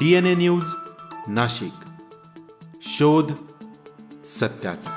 DNA news Nashik. शोध सत्याचा.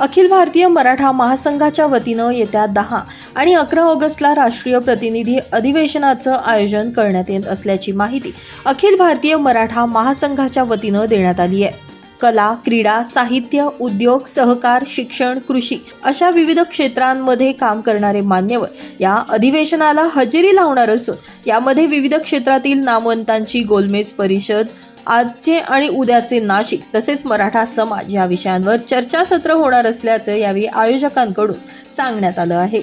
अखिल भारतीय मराठा महासंघाच्या वतीनं येत्या दहा आणि अकरा ऑगस्टला राष्ट्रीय प्रतिनिधी अधिवेशनाचं आयोजन करण्यात येत असल्याची माहिती अखिल भारतीय मराठा महासंघाच्या वतीनं देण्यात आली आहे. कला क्रीडा साहित्य उद्योग सहकार शिक्षण कृषी अशा विविध क्षेत्रांमध्ये काम करणारे मान्यवर या अधिवेशनाला हजेरी लावणार असून यामध्ये विविध क्षेत्रातील नामवंतांची गोलमेज परिषद आजचे आणि उद्याचे नाशिक तसेच मराठा समाज या विषयांवर चर्चासत्र होणार असल्याचं यावेळी आयोजकांकडून सांगण्यात आलं आहे.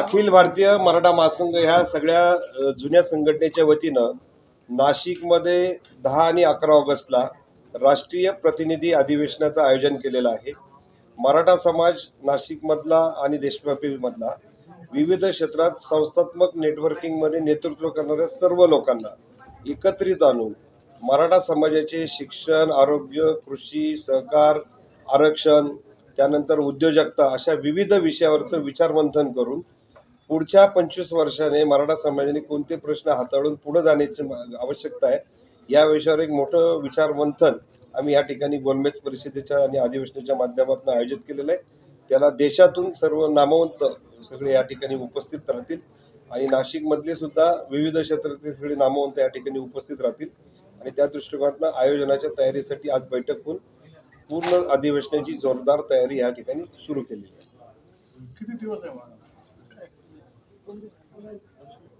अखिल भारतीय मराठा महासंघ ह्या सगळ्या जुन्या संघटनेच्या वतीनं नाशिकमध्ये दहा आणि अकरा ऑगस्टला राष्ट्रीय प्रतिनिधी अधिवेशनाचं आयोजन केलेलं आहे. मराठा समाज नाशिकमधला आणि देशव्यापीमधला विविध क्षेत्रात संस्थात्मक नेटवर्किंगमध्ये नेतृत्व करणाऱ्या सर्व लोकांना एकत्रित आणून मराठा समाजाचे शिक्षण आरोग्य कृषी सहकार आरक्षण त्यानंतर उद्योजकता अशा विविध विषयावरचं विचारमंथन करून पुढच्या पंचवीस वर्षाने मराठा समाजाने कोणते प्रश्न हाताळून पुढे जाण्याची मा- आवश्यकता आहे या विषयावर एक मोठं विचारमंथन आम्ही या ठिकाणी गोलमेज परिषदेच्या आणि अधिवेशनाच्या माध्यमातून आयोजित केलेलं आहे. त्याला देशातून सर्व नामवंत सगळे या ठिकाणी उपस्थित राहतील आणि नाशिकमधले सुद्धा विविध क्षेत्रातील सगळे नामवंत या ठिकाणी उपस्थित राहतील. आणि त्या दृष्टिकोनातून आयोजनाच्या तयारीसाठी आज बैठक होऊन पूर्ण अधिवेशनाची जोरदार तयारी या ठिकाणी सुरू केली आहे. किती दिवस आहे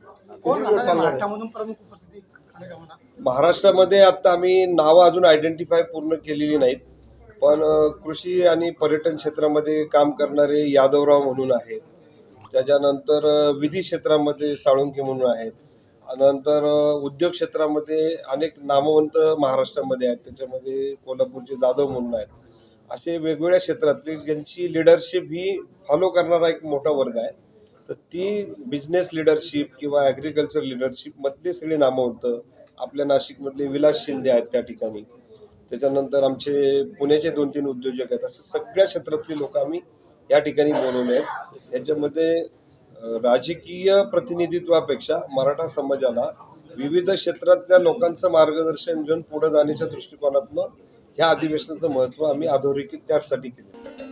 मला कोण राहणार महाराष्ट्रामधून प्रमुख उपस्थिती कार्यक्रमाला महाराष्ट्रामध्ये आता आम्ही नावं अजून आयडेंटिफाय पूर्ण केलेली नाहीत. पण अ, कृषी आणि पर्यटन क्षेत्रामध्ये काम करणारे यादवराव म्हणून आहेत. त्याच्यानंतर अ, विधी क्षेत्रामध्ये साळुंके म्हणून आहेत. नंतर अ, उद्योग क्षेत्रामध्ये अनेक नामवंत महाराष्ट्रामध्ये आहेत. त्याच्यामध्ये कोल्हापूरचे जाधव म्हणून आहेत. असे वेगवेगळ्या क्षेत्रातले ज्यांची लिडरशिप ही फॉलो करणारा एक मोठा वर्ग आहे. तर ती बिझनेस लिडरशिप किंवा ॲग्रिकल्चर लिडरशिप मधले सगळे नामवंत आपल्या नाशिकमधले विलास शिंदे आहेत त्या ठिकाणी. त्याच्यानंतर आमचे पुण्याचे दोन तीन उद्योजक आहेत. असं सगळ्या क्षेत्रातली लोक आम्ही या ठिकाणी बोलवले आहेत. याच्यामध्ये राजकीय प्रतिनिधित्वापेक्षा मराठा समाजाला विविध क्षेत्रातल्या लोकांचं मार्गदर्शन घेऊन पुढे जाण्याच्या दृष्टिकोनातनं ह्या अधिवेशनाचं महत्त्व आम्ही अधोरेखित त्यासाठी केलं.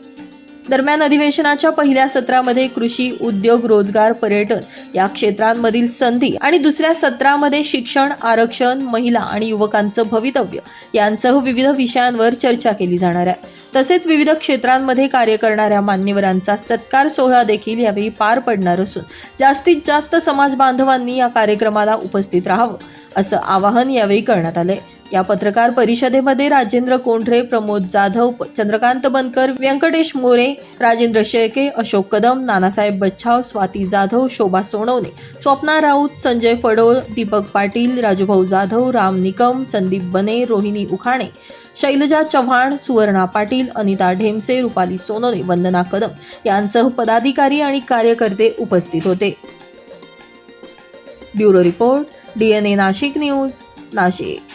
दरम्यान अधिवेशनाच्या पहिल्या सत्रामध्ये कृषी उद्योग रोजगार पर्यटन या क्षेत्रांमधील संधी आणि दुसऱ्या सत्रामध्ये शिक्षण आरक्षण महिला आणि युवकांचं भवितव्य यांसह विविध विषयांवर चर्चा केली जाणार आहे. तसेच विविध क्षेत्रांमध्ये कार्य करणाऱ्या मान्यवरांचा सत्कार सोहळा देखील यावेळी पार पडणार असून जास्तीत जास्त समाज बांधवांनी या कार्यक्रमाला उपस्थित राहावं असं आवाहन यावेळी करण्यात आलंय. या पत्रकार परिषदेमध्ये राजेंद्र कोंढरे प्रमोद जाधव चंद्रकांत बनकर व्यंकटेश मोरे राजेंद्र शेळके अशोक कदम नानासाहेब बच्छाव स्वाती जाधव शोभा सोनवणे स्वप्ना राऊत संजय फडोळ दीपक पाटील राजूभाऊ जाधव राम निकम संदीप बने रोहिणी उखाणे शैलजा चव्हाण सुवर्णा पाटील अनिता ढेमसे रुपाली सोनवणे वंदना कदम यांसह पदाधिकारी आणि कार्यकर्ते उपस्थित होते. Bureau report DNA Nashik news Nashik.